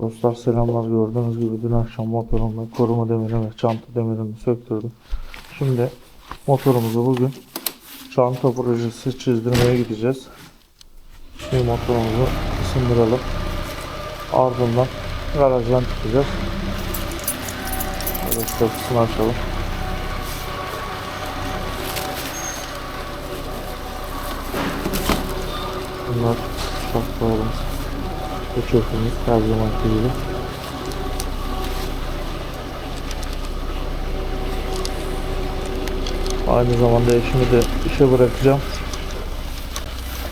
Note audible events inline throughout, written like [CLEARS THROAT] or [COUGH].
Dostlar selamlar gördüğünüz gibi dün akşam motorumda koruma demirini ve çanta demirini söktürdüm. Şimdi motorumuzu bugün çanta projesi çizdirmeye gideceğiz. Şimdi motorumuzu ısındıralım. Ardından garajdan çıkacağız. Garaj kapısını açalım. Bunlar şapkalarımız çöpümüz her zamanki gibi. Aynı zamanda eşimi de işe bırakacağım.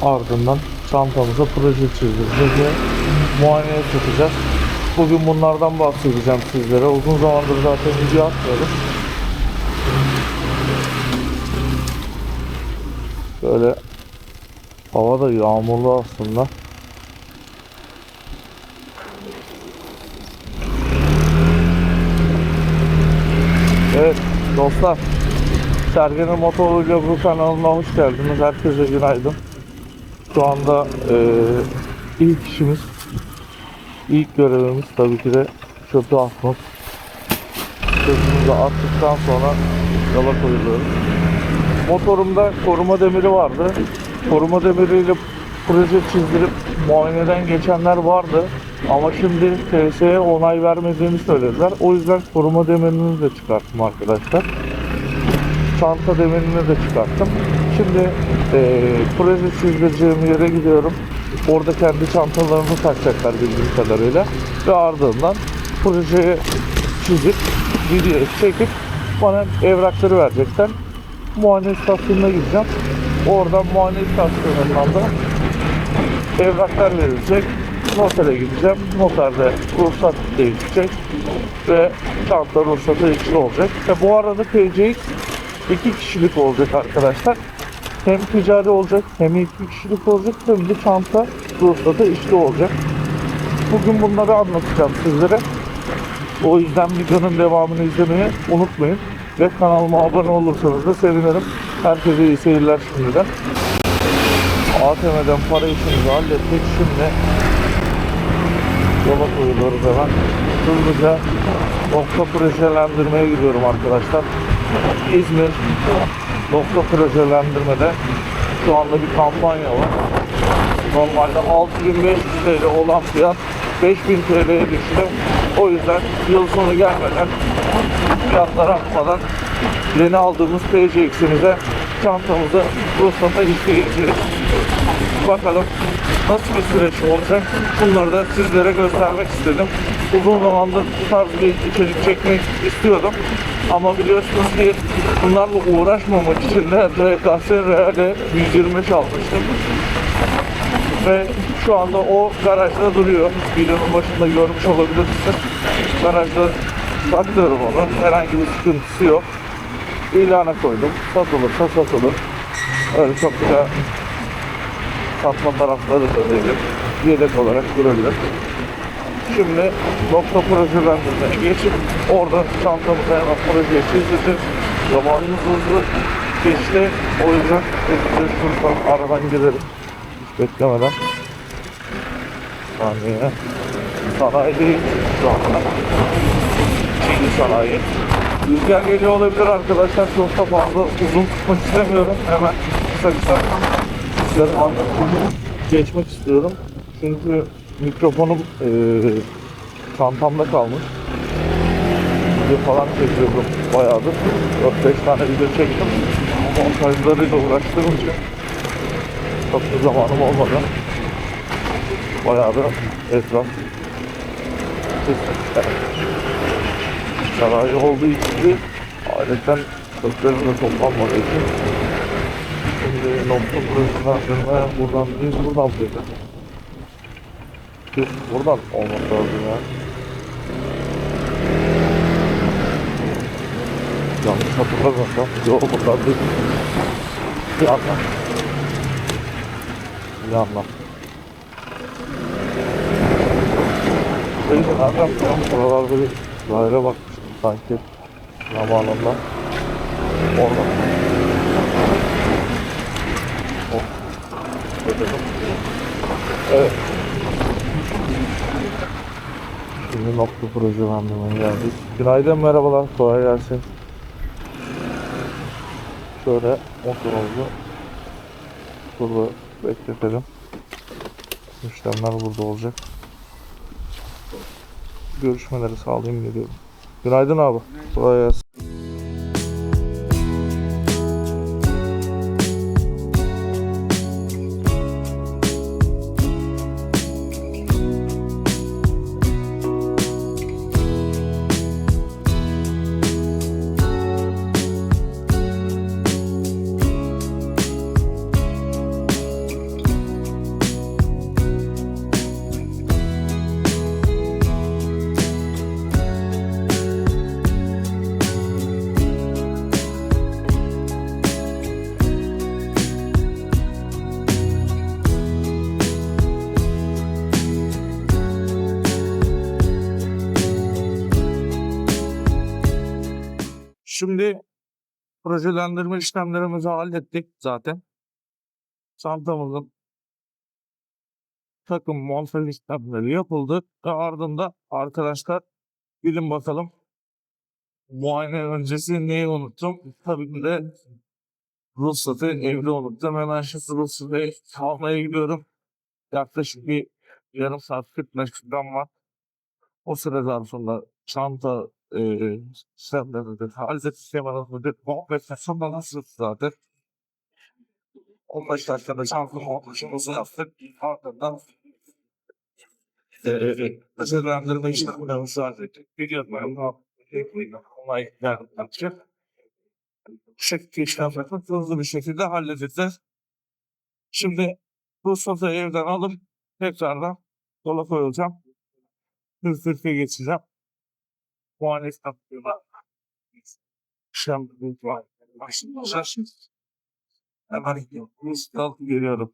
Ardından çantamıza proje çizdireceğiz ve muayeneye tutacağız. Bugün bunlardan bahsedeceğim sizlere. Uzun zamandır zaten video atmıyorum. Böyle hava da yağmurlu aslında. Evet dostlar Sergen'in Motor Vlogu kanalına hoş geldiniz. Herkese günaydın. Şu anda eee, ilk işimiz, ilk görevimiz tabii ki de çöpü atmak. Çöpümüzü attıktan sonra yola koyuluyoruz. Motorumda koruma demiri vardı. Koruma demiriyle proje çizdirip muayeneden geçenler vardı. Ama şimdi TSE'ye onay vermediğini söylediler. O yüzden koruma demirini de çıkarttım arkadaşlar. Çanta demirini de çıkarttım. Şimdi eee proje çizdireceğim yere gidiyorum. Orada kendi çantalarını takacaklar bildiğim kadarıyla. Ve ardından projeye çizip, video çekip bana evrakları verecekler. Muayene istasyonuna gideceğim. Oradan muayene istasyonundan da evraklar verilecek. Notere gideceğim. Noterde ruhsat değişecek. Ve çanta ruhsatı içli olacak. Ve bu arada PCX iki kişilik olacak arkadaşlar. Hem ticari olacak hem iki kişilik olacak hem de çanta ruhsatı içli olacak. Bugün bunları anlatacağım sizlere. O yüzden videonun devamını izlemeyi unutmayın. Ve kanalıma abone olursanız da sevinirim. Herkese iyi seyirler şimdiden. ATM'den para işimizi hallettik. Şimdi yola koyuluyoruz hemen. Hızlıca nokta projelendirmeye gidiyorum arkadaşlar. İzmir nokta projelendirmede şu anda bir kampanya var. Normalde 6500 TL olan fiyat 5000 TL'ye düştü. O yüzden yıl sonu gelmeden fiyatlar artmadan yeni aldığımız PCX'imize çantamızı ruhsata yükleyeceğiz. Bakalım nasıl bir süreç olacak bunları da sizlere göstermek istedim. Uzun zamandır bu tarz bir içerik çekmek istiyordum. Ama biliyorsunuz ki bunlarla uğraşmamak için de RKS Real'e 125 almıştım. Ve şu anda o garajda duruyor. Videonun başında görmüş olabilirsiniz. Garajda saklıyorum onu. Herhangi bir sıkıntısı yok. İlana koydum. Satılırsa satılır. Öyle çok da satma tarafları da değilim. Yedek olarak durabilir. Şimdi nokta projelendirmeye geçip orada çantamıza hemen projeye çizdirdim. Zamanımız hızlı geçti. O yüzden biz şuradan aradan gidelim. Hiç beklemeden. Saniye. Sanayi değil anda. Çiğli sanayi. Rüzgar geliyor olabilir arkadaşlar. Çok da fazla uzun tutmak istemiyorum. Hemen kısa kısa sizlere anlatıp geçmek istiyorum. Çünkü mikrofonum eee çantamda kalmış. Video falan çekiyordum bayağıdır. 4-5 tane video çektim. Montajlarıyla uğraştırınca çok da zamanım olmadı. Bayağı da etraf sanayi olduğu için de aileten köklerin de toplanmadığı için şimdi nokta projesinden dönmeye buradan değil buradan böyle. Düz buradan olması lazım ya. Yanlış hatırlamıyorsam. Yok buradan. Bir yandan. Neyse nereden tam buralarda bir daire bakmıştım sanki zamanında. Orada. Oh. Ödedim. Evet. Şimdi nokta proje bandına geldik. Günaydın merhabalar kolay gelsin. Şöyle motorumuzu burada bekletelim. Müşteriler burada olacak. Görüşmeleri sağlayayım geliyorum. Günaydın abi. Kolay gelsin. Şimdi projelendirme işlemlerimizi hallettik zaten. Çantamızın takım montaj işlemleri yapıldı ve ardında arkadaşlar bilin bakalım muayene öncesi neyi unuttum? Tabii de ruhsatı evde unuttum. Hemen şimdi ruhsatı almaya gidiyorum. Yaklaşık bir yarım saat 40 dakikam var. O süre zarfında çanta eee işlemleri de hallettik. Sistemleri de muhabbet sonra nasıl zaten. 15 dakikada çanta montajımızı yaptık. Ardından özellendirme işlemlerimizi hallettik. Biliyorum ben ne yapayım. Olay yardımcı. Bu şekilde işlemleri hızlı bir şekilde halledildi. Şimdi ruhsatı evden alıp tekrardan yola koyulacağım. Hızlı geçeceğim. Muayene yaptığımda işlem var. Başlayacağız. Hemen ruhsatı geliyorum.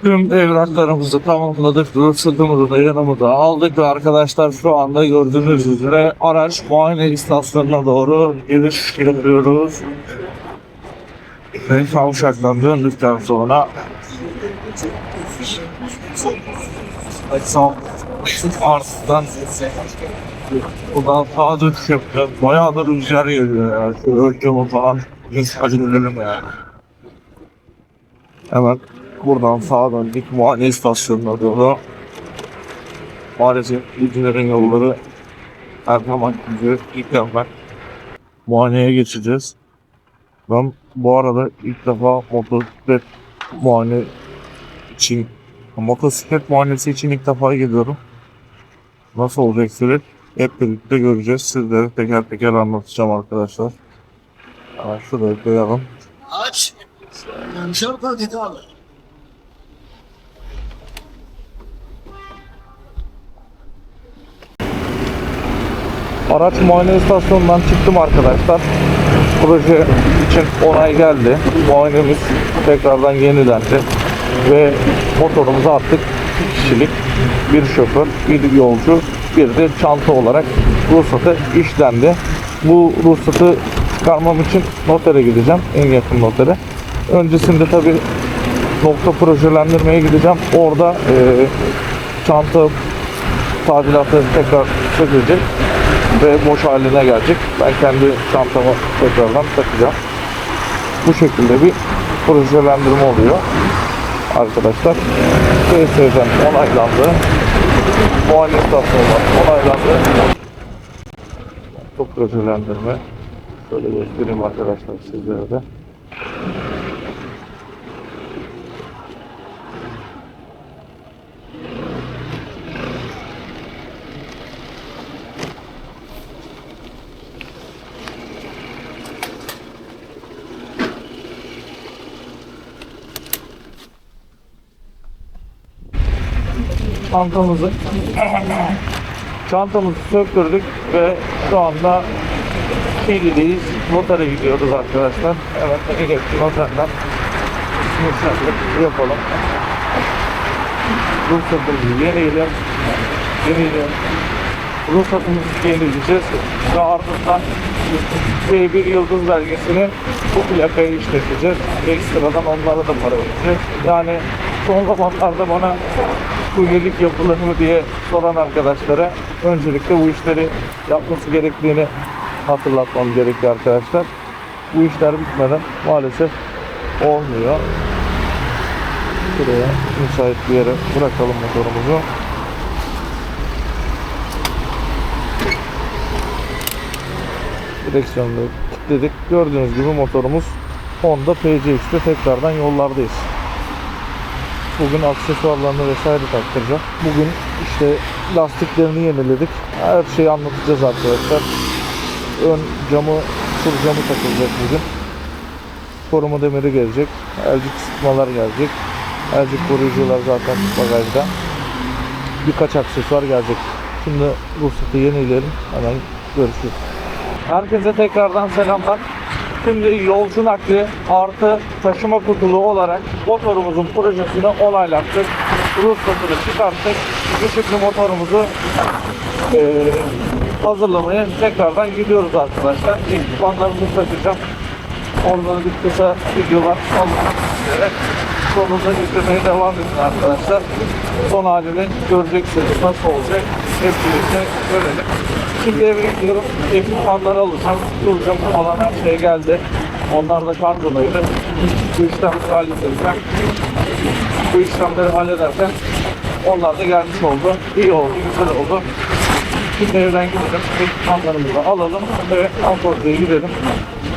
Tüm evraklarımızı tamamladık. Ruhsatımızı da yanımıza aldık ve arkadaşlar şu anda gördüğünüz üzere araç muayene istasyonuna doğru giriş yapıyoruz. Ve kavşaktan döndükten sonra Arslan Buradan sağa dönüş yapacağız. Bayağı da rüzgar geliyor ya. Şu ölçümü falan biz acelelim yani. Hemen buradan sağa döndük. Muayene istasyonuna doğru. Maalesef İzmir'in yolları her zaman gibi mükemmel. Muayeneye geçeceğiz. Ben bu arada ilk defa motosiklet muayene için motosiklet muayenesi için ilk defa geliyorum. Nasıl olacak süreç? Hep birlikte göreceğiz. Sizlere teker teker anlatacağım arkadaşlar. Hemen şuraya koyalım. Aç. Şarkı dedi abi. Araç muayene istasyonundan çıktım arkadaşlar. Proje için onay geldi. Muayenemiz tekrardan yenilendi. Ve motorumuza attık. İki kişilik bir şoför, bir yolcu, bir de çanta olarak ruhsatı işlendi. Bu ruhsatı çıkarmam için notere gideceğim. En yakın notere. Öncesinde tabi nokta projelendirmeye gideceğim. Orada eee çanta tadilatı tekrar çözülecek ve boş haline gelecek. Ben kendi çantamı tekrardan takacağım. Bu şekilde bir projelendirme oluyor arkadaşlar. TSE'den onaylandı. Muayene istasyonundan onaylandı. Bu projelendirme. Şöyle göstereyim arkadaşlar sizlere de. Çantamızı [CLEARS THROAT] çantamızı söktürdük ve şu anda Şehirliyiz. Notere gidiyoruz arkadaşlar. Evet, gerekli noterden ruhsatlık yapalım. Ruhsatımızı yenileyelim. Yenileyelim. Ruhsatımızı yenileyeceğiz. Ve ardından B1 yıldız belgesini bu plakaya işleteceğiz. Ekstradan onlara da para vereceğiz. Yani son zamanlarda bana meşgulelik yapılır mı diye soran arkadaşlara öncelikle bu işleri yapması gerektiğini hatırlatmam gerekiyor arkadaşlar. Bu işler bitmeden maalesef olmuyor. Şuraya müsait bir yere bırakalım motorumuzu. Direksiyonu kilitledik. Gördüğünüz gibi motorumuz Honda PCX'te tekrardan yollardayız. Bugün aksesuarlarını vesaire taktıracağım. Bugün işte lastiklerini yeniledik. Her şeyi anlatacağız arkadaşlar. Ön camı, tur camı takılacak bugün. Koruma demiri gelecek. Elcik sıkmalar gelecek. Elcik koruyucular zaten bagajda. Birkaç aksesuar gelecek. Şimdi ruhsatı yenileyelim. Hemen görüşürüz. Herkese tekrardan selamlar. Şimdi yolcu nakli artı taşıma kutulu olarak motorumuzun projesini onaylattık. Ruhsatını çıkarttık. Şimdi motorumuzu eee hazırlamaya tekrardan gidiyoruz arkadaşlar. Ekipmanlarımızı takacağım. Onları bir kısa videolar almak üzere. Sonunda izlemeye devam edin arkadaşlar. Son halini göreceksiniz. Nasıl olacak? Hep birlikte görelim. Şimdi eve gidiyorum. Ekipmanları alacağım. Duracağım falan şey geldi. Onlar da kargolaydı. Bu işlemleri halledeceğim. Bu işlemleri hallederken onlar da gelmiş oldu. İyi oldu, güzel oldu. Şimdi evden gidelim. Ekipmanlarımızı alalım ve Ankara'ya gidelim.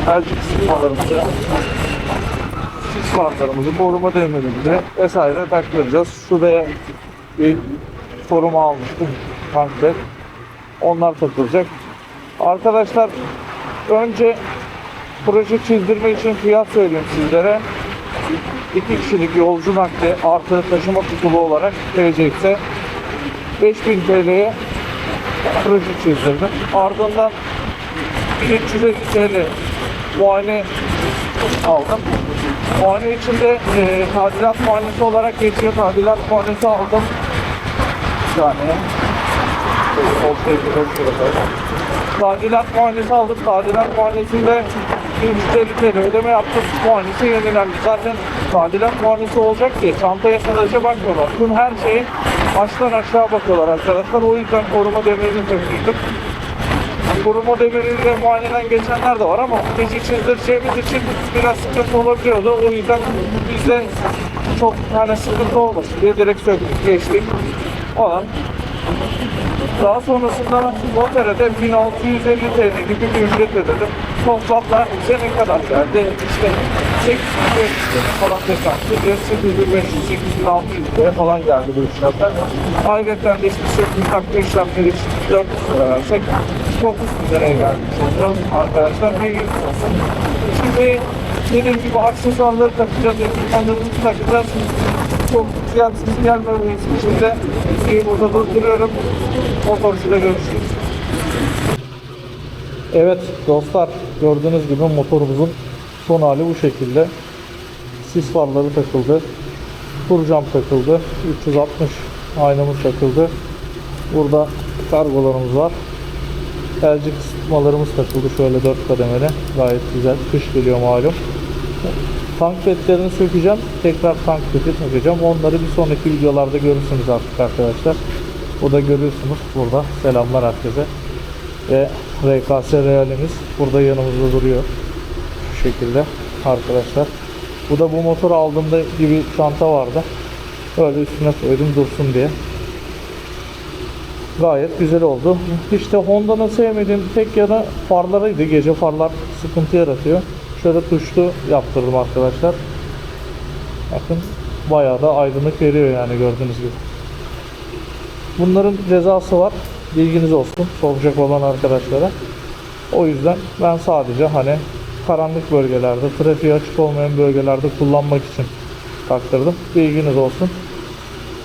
Elcik sıkmalarımızı, sis farlarımızı, koruma demirimizi vesaire taktıracağız. Şuraya bir koruma almıştım. Tankbet. Onlar takılacak. Arkadaşlar önce proje çizdirme için fiyat söyleyeyim sizlere. İki kişilik yolcu nakli artı taşıma kutulu olarak TCX'e 5000 TL'ye proje çizdirdim. Ardından 1350 TL muayene aldım. Muayene içinde e, tadilat muayenesi olarak geçiyor. Tadilat muayenesi aldım. Bir saniye. Sol sevgiler şurada. Tadilat muayenesi aldık. Tadilat muayenesinde 150 TL ödeme yaptık. Muayenesi yenilendi. Zaten tadilat muayenesi olacak ki çantaya sadece bakmıyorlar. Tüm her şeyi baştan aşağı bakıyorlar arkadaşlar. O yüzden koruma demirini taşıdık. Koruma demiriyle muayeneden geçenler de var ama gece çizdireceğimiz için biraz sıkıntı olabiliyordu. O yüzden biz de çok yani sıkıntı olmasın diye direkt söktük geçtik. Olan daha sonrasında Voltaire'de 1650 TL gibi bir ücret ödedim. Toplamda bize ne kadar geldi? İşte 800 falan tekrar. 8500, 8600 liraya falan geldi bu işlemler. Ayrıca de işte söküm takma işlemleri için 400 lira versek 900 liraya gelmiş olacağız arkadaşlar. Bir Şimdi dediğim gibi aksesuarları takacağız, ekipmanlarımızı takacağız. Çok ziyarsız gelmememiz için de iyi burada durduruyorum. Motorcuyla görüşürüz. Evet dostlar gördüğünüz gibi motorumuzun son hali bu şekilde. Sis farları takıldı. Tur cam takıldı. 360 aynamız takıldı. Burada kargolarımız var. Elcik ısıtmalarımız takıldı şöyle 4 kademeli. Gayet güzel. Kış geliyor malum. Tank petlerini sökeceğim. Tekrar tank peti takacağım. Onları bir sonraki videolarda görürsünüz artık arkadaşlar. O da görüyorsunuz burada. Selamlar herkese. Ve RKS Real'imiz burada yanımızda duruyor. Şu şekilde arkadaşlar. Bu da bu motor aldığımda gibi çanta vardı. Öyle üstüne koydum dursun diye. Gayet güzel oldu. İşte Honda'nın sevmediğim tek yanı farlarıydı. Gece farlar sıkıntı yaratıyor. Şöyle tuşlu yaptırdım arkadaşlar. Bakın bayağı da aydınlık veriyor yani gördüğünüz gibi. Bunların cezası var. Bilginiz olsun soracak olan arkadaşlara. O yüzden ben sadece hani karanlık bölgelerde, trafiğe açık olmayan bölgelerde kullanmak için taktırdım. Bilginiz olsun.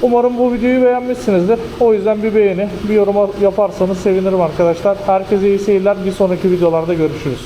Umarım bu videoyu beğenmişsinizdir. O yüzden bir beğeni, bir yorum yaparsanız sevinirim arkadaşlar. Herkese iyi seyirler. Bir sonraki videolarda görüşürüz.